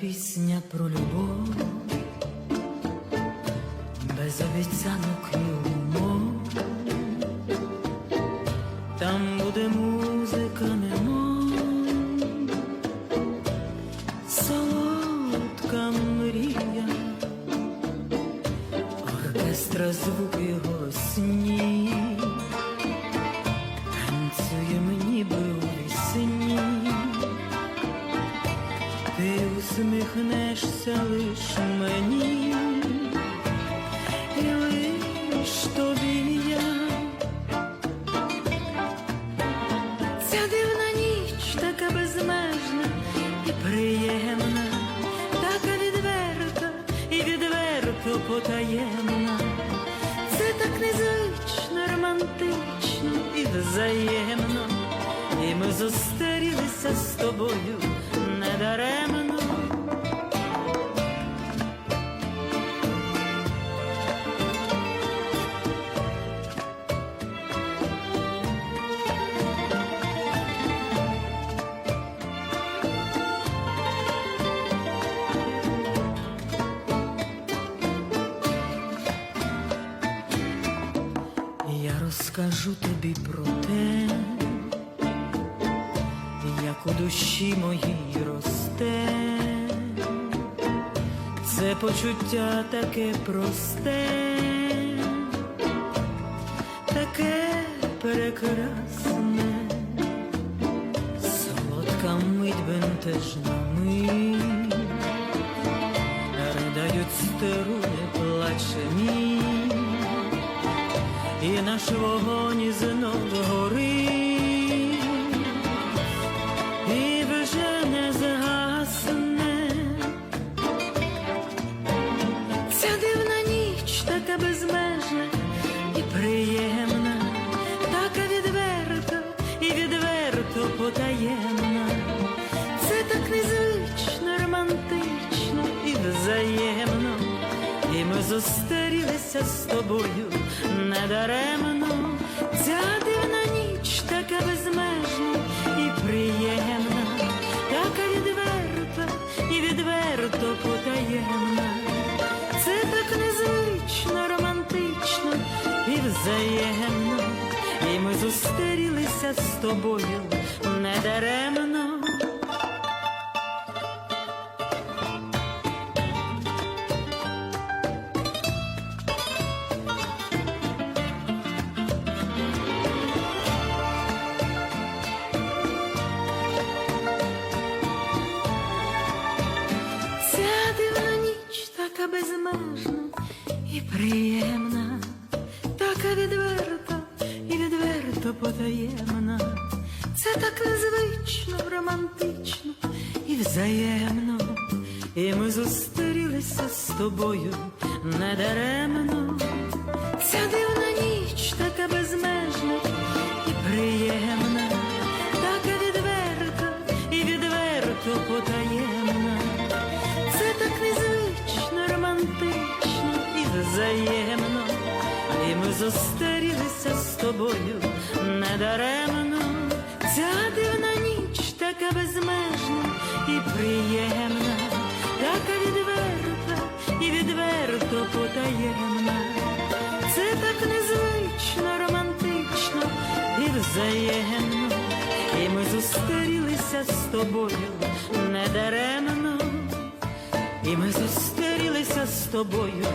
пісня про любов, без обіцянок і умов. Там буде музика немов, солодка мрія, оркестра звуки усміхнешся лиш мені, і лиш тобі я. Ця дивна ніч така безмежна і приємна, така відверта і відверто потаємна. Це так незвично, романтично і взаємно. І ми зустрілися з тобою недаремно. Я розкажу тобі про те, як у душі моїй росте, це почуття таке просте, таке прекрасне, солодка мить бентежна мить, ридають струни плаче мій і наш вогонь знов горить, і вже не згасне. Ця дивна ніч така безмежна і приємна, така відверта і відверто потаємна. Це так незвично, романтично і взаємно. І ми зустрілися з тобою недаремно. Ця дивна ніч така безмежна і приємна, така відверта і відверто потаємна. Це так незвично, романтично і взаємно. І ми зустрілися з тобою недаремно. Безмежна і приємна, така відверта і відверто потаємна. Це так незвично, романтично і взаємно. І ми зустрілися з тобою недаремно. Зустрілися з тобою недаремно. Ця дивна ніч така безмежна і приємна, така відверта і відверто потаємна. Це так незвично, романтично і взаємно. І ми зустрілися з тобою недаремно. І ми зустрілися з тобою